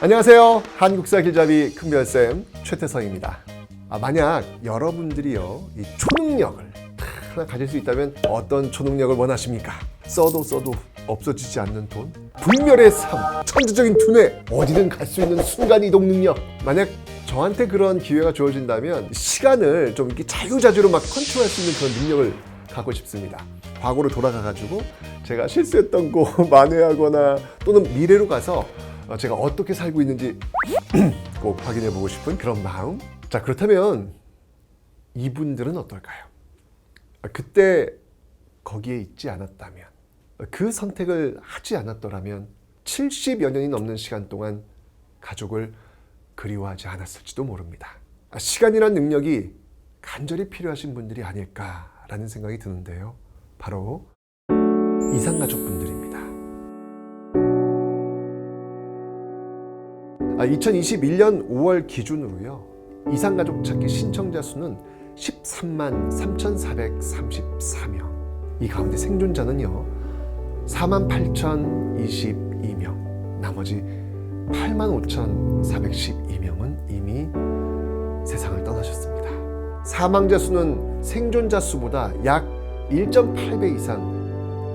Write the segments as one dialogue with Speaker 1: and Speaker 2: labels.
Speaker 1: 안녕하세요. 한국사 길잡이 큰별쌤 최태성입니다. 아, 만약 여러분들이요, 이 초능력을 하나 가질 수 있다면 어떤 초능력을 원하십니까? 써도 써도 없어지지 않는 돈? 불멸의 삶, 천재적인 두뇌, 어디든 갈 수 있는 순간 이동 능력. 만약 저한테 그런 기회가 주어진다면 시간을 좀 이렇게 자유자재로 막 컨트롤할 수 있는 그런 능력을 갖고 싶습니다. 과거로 돌아가가지고 제가 실수했던 거 만회하거나 또는 미래로 가서 어, 제가 어떻게 살고 있는지 꼭 확인해 보고 싶은 그런 마음. 자, 그렇다면 이분들은 어떨까요? 아, 그때 거기에 있지 않았다면, 그 선택을 하지 않았더라면 70여 년이 넘는 시간 동안 가족을 그리워하지 않았을지도 모릅니다. 아, 시간이란 능력이 간절히 필요하신 분들이 아닐까라는 생각이 드는데요. 바로 이상가족분들 아, 2021년 5월 기준으로요. 이상가족 찾기 신청자 수는 13만 3,434명. 이 가운데 생존자는요. 4만 8,022명. 나머지 8만 5,412명은 이미 세상을 떠나셨습니다. 사망자 수는 생존자 수보다 약 1.8배 이상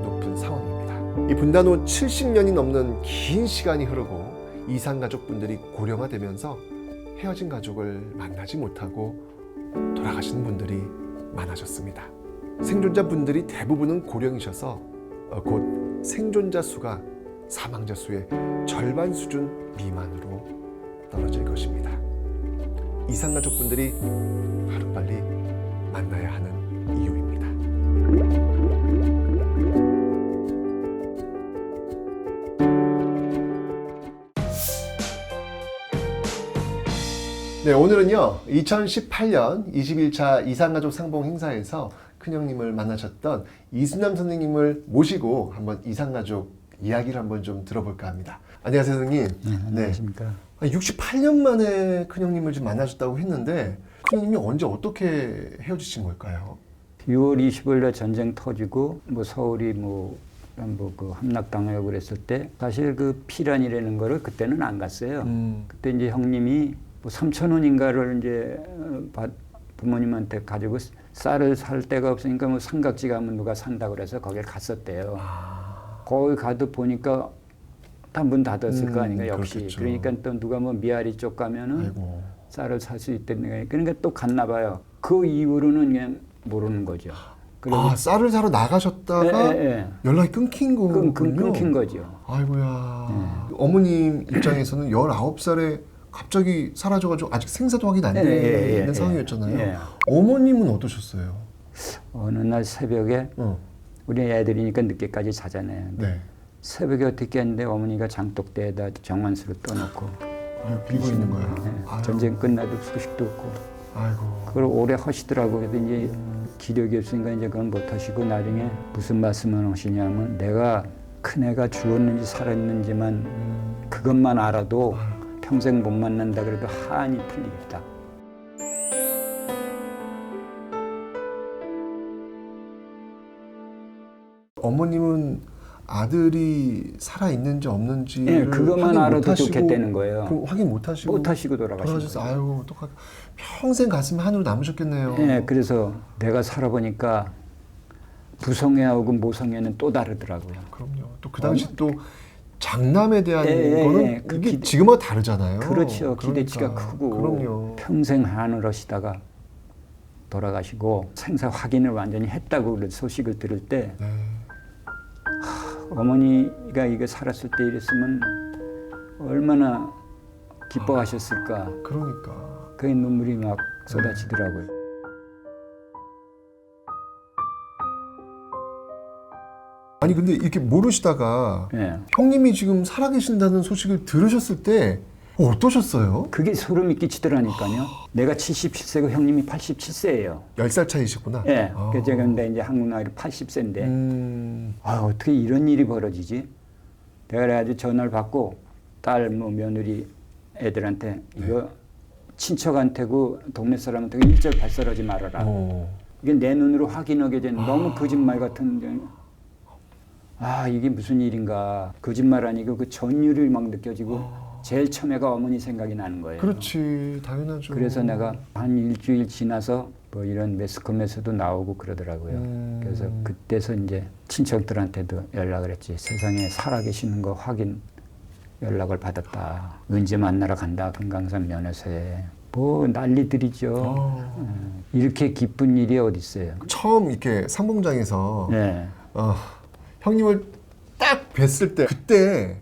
Speaker 1: 높은 상황입니다. 이 분단 후 70년이 넘는 긴 시간이 흐르고 이상 가족분들이 고령화되면서 헤어진 가족을 만나지 못하고 돌아가시는 분들이 많아졌습니다. 생존자 분들이 대부분은 고령이셔서 어, 곧 생존자 수가 사망자 수의 절반 수준 미만으로 떨어질 것입니다. 이상 가족분들이 하루빨리 만나야 하는 이유입니다. 네, 오늘은요. 2018년 21차 이상가족 상봉 행사에서 큰형님을 만나셨던 이순남 선생님을 모시고 한번 이상가족 이야기를 한번 좀 들어볼까 합니다. 안녕하세요, 선생님.
Speaker 2: 네, 안녕하십니까.
Speaker 1: 68년 만에 큰형님을 좀 만나셨다고 했는데 큰형님이 언제 어떻게 헤어지신 걸까요?
Speaker 2: 6월 20일에 전쟁 터지고 뭐 서울이 뭐 뭐그 함락당하고 그랬을 때 사실 그 피란이라는 거를 그때는 안 갔어요.
Speaker 1: 음.
Speaker 2: 그때 이제 형님이 뭐 3천 원인가를 이제 어, 받- 부모님한테 가지고 쌀을 살 데가 없으니까 뭐 삼각지 가면 누가 산다 그래서 거길 갔었대요. 거기 가도 보니까 다 문 닫았을
Speaker 1: 음,
Speaker 2: 거 아닌가 역시.
Speaker 1: 그렇겠죠.
Speaker 2: 그러니까 또 누가 뭐 미아리 쪽 가면은
Speaker 1: 아이고.
Speaker 2: 쌀을 살 수 있다는. 그러니까 또 갔나 봐요. 그 이후로는 그냥 모르는 거죠.
Speaker 1: 아, 쌀을 사러 나가셨다가
Speaker 2: 예, 예, 예.
Speaker 1: 연락이 끊긴 거군요.
Speaker 2: 끊, 끊, 끊긴 거죠.
Speaker 1: 아이고야. 어머님 입장에서는 19살에 갑자기 사라져가지고 아직 생사도 확인 안
Speaker 2: 예,
Speaker 1: 되는
Speaker 2: 예, 예, 예.
Speaker 1: 상황이었잖아요.
Speaker 2: 예.
Speaker 1: 어머님은 어떠셨어요?
Speaker 2: 어느 날 새벽에
Speaker 1: 어,
Speaker 2: 우리 애들이니까 늦게까지 자잖아요.
Speaker 1: 네.
Speaker 2: 새벽에 어떻게 했는데 어머니가 장독대에다 정만수를 떠놓고
Speaker 1: 아유, 빌고 있는 거예요.
Speaker 2: 예,
Speaker 1: 아유,
Speaker 2: 전쟁 끝나도 소식도 없고
Speaker 1: 아이고.
Speaker 2: 그걸 오래 하시더라고. 그래도 이제 기력이 없으니까 이제 그건 못 하시고 나중에 무슨 말씀을 하시냐면 내가 큰 애가 죽었는지 살았는지만
Speaker 1: 음,
Speaker 2: 그것만 알아도 평생 못 만난다 그래도 한이 풀리겠다.
Speaker 1: 어머님은 아들이 살아 있는지 없는지
Speaker 2: 예, 그것만 알아도 좋겠다는 거예요.
Speaker 1: 그럼 확인 못 하시고
Speaker 2: 못 하시고 거예요.
Speaker 1: 아유 또 평생 가슴에 한으로 남으셨겠네요.
Speaker 2: 예, 그래서 내가 살아보니까 부성애하고 모성애는 또 다르더라고요.
Speaker 1: 그럼요. 또 그 당시 또 장남에 대한
Speaker 2: 예, 예,
Speaker 1: 거는
Speaker 2: 예. 그
Speaker 1: 이게
Speaker 2: 기-
Speaker 1: 지금하고 다르잖아요.
Speaker 2: 그렇죠. 기대치가
Speaker 1: 그러니까.
Speaker 2: 크고
Speaker 1: 그럼요.
Speaker 2: 평생 한을 하시다가 돌아가시고 생사 확인을 완전히 했다고 그 소식을 들을 때
Speaker 1: 네.
Speaker 2: 어머니가 이거 살았을 때 이랬으면 얼마나 기뻐하셨을까.
Speaker 1: 그러니까.
Speaker 2: 그 눈물이 막 쏟아지더라고요.
Speaker 1: 아니 근데 이렇게 모르시다가
Speaker 2: 예.
Speaker 1: 형님이 지금 살아계신다는 소식을 들으셨을 때 어떠셨어요?
Speaker 2: 그게 소름이 끼치더라니까요. 내가 77세고 형님이 87세예요.
Speaker 1: 10살 차이시구나.
Speaker 2: 예.
Speaker 1: 아.
Speaker 2: 그래서 제가 근데 이제 한국 나이로 80세인데
Speaker 1: 음,
Speaker 2: 아, 어떻게 이런 일이 벌어지지? 내가 그래가지고 전화를 받고 딸 뭐 며느리 애들한테 이거 친척한테고 동네 사람한테고 일절 발설하지 말아라.
Speaker 1: 어.
Speaker 2: 이게 내 눈으로 확인하게 된 너무 거짓말 같은 아 이게 무슨 일인가 거짓말 아니고 그 전율이 막 느껴지고 제일 처음에가 어머니 생각이 나는 거예요.
Speaker 1: 그렇지 당연하죠.
Speaker 2: 그래서 내가 한 일주일 지나서 뭐 이런 매스컴에서도 나오고 그러더라고요.
Speaker 1: 음.
Speaker 2: 그래서 그때서 이제 친척들한테도 연락을 했지. 세상에 살아계시는 거 확인 연락을 받았다. 언제 만나러 간다. 금강산 면회소에. 뭐 난리들이죠.
Speaker 1: 어.
Speaker 2: 음, 이렇게 기쁜 일이 어디 있어요.
Speaker 1: 처음 이렇게 상봉장에서
Speaker 2: 네.
Speaker 1: 어, 형님을 딱 뵀을 때 그때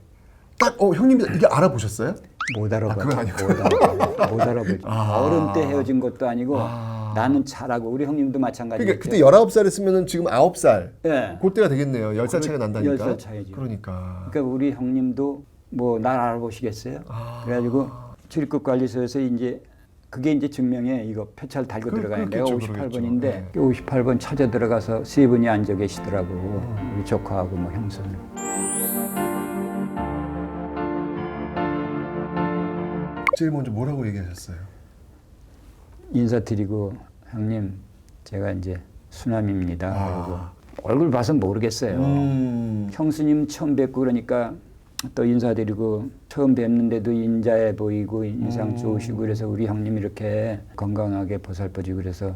Speaker 1: 딱 어 형님이 이게 알아보셨어요?
Speaker 2: 못 알아봐.
Speaker 1: 그건 아니고.
Speaker 2: 못 알아봐. 못 알아보지.
Speaker 1: 아.
Speaker 2: 어른 때 헤어진 것도 아니고
Speaker 1: 아.
Speaker 2: 나는 잘하고 우리 형님도 마찬가지겠죠.
Speaker 1: 그러니까 그때 19살이었으면 지금 9살.
Speaker 2: 예.
Speaker 1: 그때가 되겠네요. 10살 차이가 난다니까.
Speaker 2: 10살 차이죠.
Speaker 1: 그러니까.
Speaker 2: 그러니까 우리 형님도 뭐 날 알아보시겠어요?
Speaker 1: 아.
Speaker 2: 그래가지고 출입국 관리소에서 이제 그게 이제 증명에 이거 표찰 달고
Speaker 1: 그-
Speaker 2: 들어가야 내가
Speaker 1: 그렇겠죠,
Speaker 2: 58번인데
Speaker 1: 그러겠죠. 네.
Speaker 2: 58번 찾아 들어가서 세 분이 앉아 계시더라고
Speaker 1: 음.
Speaker 2: 우리 조카하고 뭐 형수는
Speaker 1: 제일 먼저 뭐라고 얘기하셨어요?
Speaker 2: 인사드리고 형님 제가 이제 수남입니다.
Speaker 1: 아.
Speaker 2: 그리고 얼굴 봐서 모르겠어요.
Speaker 1: 음.
Speaker 2: 형수님 처음 뵙고 그러니까 또 인사드리고 처음 뵙는데도 인자해 보이고 인상
Speaker 1: 음.
Speaker 2: 좋으시고 그래서 우리 형님 이렇게 건강하게 보살펴지고 그래서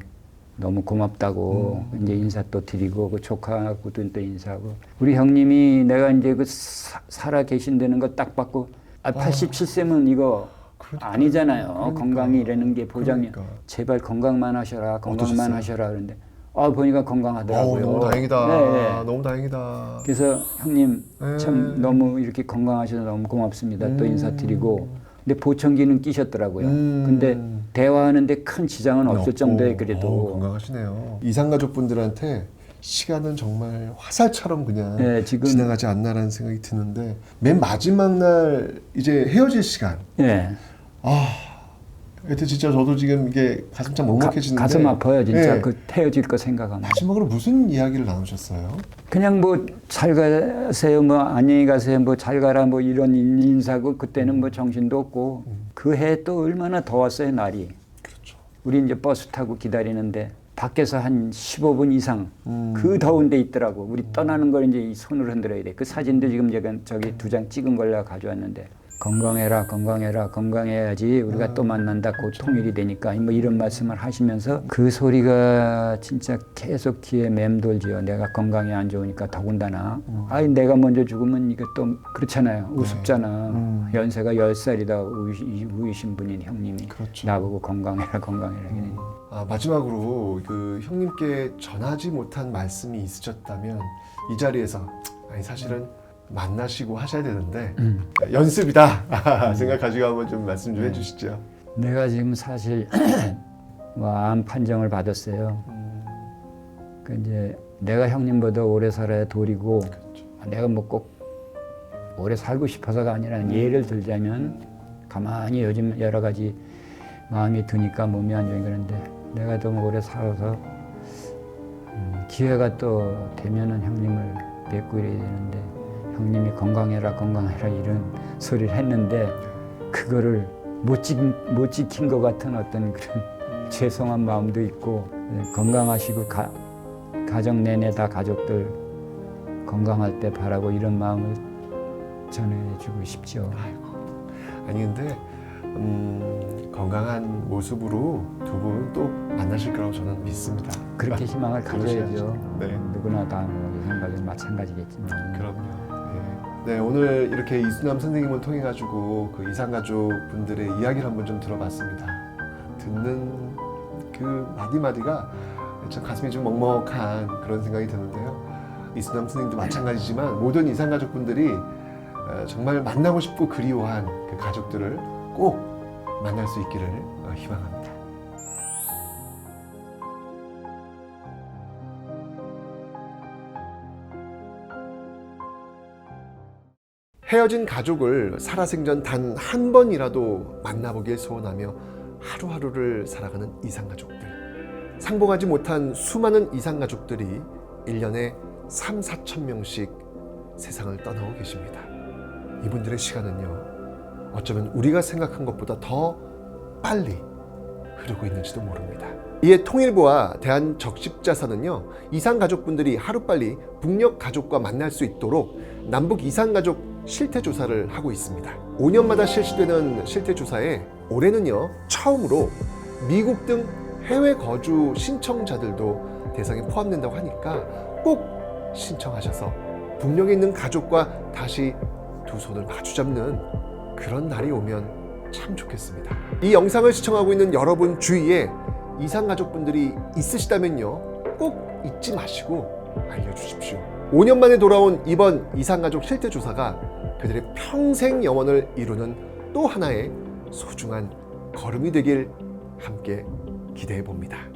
Speaker 2: 너무 고맙다고
Speaker 1: 음.
Speaker 2: 이제 인사 또 드리고 그 조카하고도 또 인사하고 우리 형님이 내가 이제 그 사, 살아 계신다는 거 딱 받고 아 87세면 이거
Speaker 1: 그러니까.
Speaker 2: 아니잖아요
Speaker 1: 그러니까.
Speaker 2: 건강이 이라는 게 보장이
Speaker 1: 그러니까.
Speaker 2: 제발 건강만 하셔라 건강만
Speaker 1: 어떠셨어요?
Speaker 2: 하셔라 그런데 아 보니까
Speaker 1: 어우,
Speaker 2: 건강하더라고요
Speaker 1: 너무 다행이다.
Speaker 2: 네, 네.
Speaker 1: 너무 다행이다.
Speaker 2: 그래서 형님 참
Speaker 1: 음.
Speaker 2: 너무 이렇게 건강하셔서 너무 고맙습니다. 또
Speaker 1: 음.
Speaker 2: 인사드리고 근데 보청기는 끼셨더라고요.
Speaker 1: 음.
Speaker 2: 근데 대화하는데 큰 지장은 없을
Speaker 1: 없고.
Speaker 2: 정도의
Speaker 1: 어우,
Speaker 2: 그래도
Speaker 1: 건강하시네요. 이상 가족분들한테 시간은 정말 화살처럼 그냥
Speaker 2: 네, 지금-
Speaker 1: 지나가지 않나라는 생각이 드는데 맨 마지막 날 이제 헤어질 시간.
Speaker 2: 예
Speaker 1: 아, 하여튼 진짜 저도 지금 이게 가슴 참 먹먹해지는데
Speaker 2: 가, 슴 아파요 진짜
Speaker 1: 네.
Speaker 2: 그 헤어질 거 생각하면
Speaker 1: 마지막으로 무슨 이야기를 나누셨어요?
Speaker 2: 그냥 뭐 잘 가세요 뭐 안녕히 가세요 뭐 잘 가라 뭐 이런 인- 인사고 그때는 뭐 정신도 없고 그해 또 얼마나 더웠어요 날이
Speaker 1: 그렇죠.
Speaker 2: 우리 이제 버스 타고 기다리는데 밖에서 한 15분 이상
Speaker 1: 음.
Speaker 2: 그 더운 데 있더라고. 우리 떠나는 걸 이제 이 손으로 흔들어야 돼. 그 사진도 지금 제가 저기 두 장 찍은 걸 내가 가져왔는데 건강해라 건강해라 건강해야지 우리가 또 만난다 곧 통일이 되니까. 뭐 이런 말씀을 하시면서 그 소리가 진짜 계속 귀에 맴돌지요. 내가 건강이 안 좋으니까 더군다나. 아니 내가 먼저 죽으면 이게 또 그렇잖아요. 우습잖아.
Speaker 1: 음.
Speaker 2: 연세가 열 살이다. 우이, 우이신 분인 형님이.
Speaker 1: 그렇죠.
Speaker 2: 나보고 건강해라 건강해라 이러니
Speaker 1: 아, 마지막으로 그 형님께 전하지 못한 말씀이 있으셨다면 이 자리에서 아니 사실은 만나시고 하셔야 되는데
Speaker 2: 음.
Speaker 1: 연습이다 생각하시고 한번 좀 말씀 좀 해주시죠.
Speaker 2: 내가 지금 사실 뭐 암 판정을 받았어요. 그 이제 내가 형님보다 오래 살아야 도리고 내가 뭐 꼭 오래 살고 싶어서가 아니라 예를 들자면 가만히 요즘 여러 가지 마음이 드니까 몸이 안 좋은 그런데 내가 좀 오래 살아서 음, 기회가 또 되면은 형님을 뵙고 이래야 되는데 형님이 건강해라 건강해라 이런 소리를 했는데 그거를 못, 지, 못 지킨 것 같은 어떤 그런 죄송한 마음도 있고 네, 건강하시고 가, 가정 내내 다 가족들 건강할 때 바라고 이런 마음을 전해주고 싶죠.
Speaker 1: 아니 근데 음, 건강한 모습으로 두 분 또 만나실 거라고 저는 믿습니다.
Speaker 2: 그렇게 희망을
Speaker 1: 가져야죠. 네.
Speaker 2: 누구나 다 뭐 생각은 마찬가지겠지만.
Speaker 1: 그럼요. 네. 네, 오늘 이렇게 이수남 선생님을 통해 가지고 그 이상가족 분들의 이야기를 한번 좀 들어봤습니다. 듣는 그 마디 마디가 참 가슴이 좀 먹먹한 그런 생각이 드는데요. 이수남 선생님도 마찬가지지만 모든 이상가족 분들이 어, 정말 만나고 싶고 그리워한 그 가족들을 꼭 만날 수 있기를 어, 희망합니다. 헤어진 가족을 살아생전 단 한 번이라도 만나보길 소원하며 하루하루를 살아가는 이상가족들. 상봉하지 못한 수많은 이상가족들이 1년에 3, 4천 명씩 세상을 떠나고 계십니다. 이분들의 시간은요, 어쩌면 우리가 생각한 것보다 더 빨리 흐르고 있는지도 모릅니다. 이에 통일부와 대한적십자사는요, 이상가족분들이 하루빨리 북녘 가족과 만날 수 있도록 남북 이상가족 실태 조사를 하고 있습니다. 5년마다 실시되는 실태 조사에 올해는요 처음으로 미국 등 해외 거주 신청자들도 대상에 포함된다고 하니까 꼭 신청하셔서 북녘에 있는 가족과 다시 두 손을 마주 잡는 그런 날이 오면 참 좋겠습니다. 이 영상을 시청하고 있는 여러분 주위에 이상 가족분들이 있으시다면요 꼭 잊지 마시고 알려주십시오. 5년 만에 돌아온 이번 이상 가족 실태 조사가 그들의 평생 영원을 이루는 또 하나의 소중한 걸음이 되길 함께 기대해 봅니다.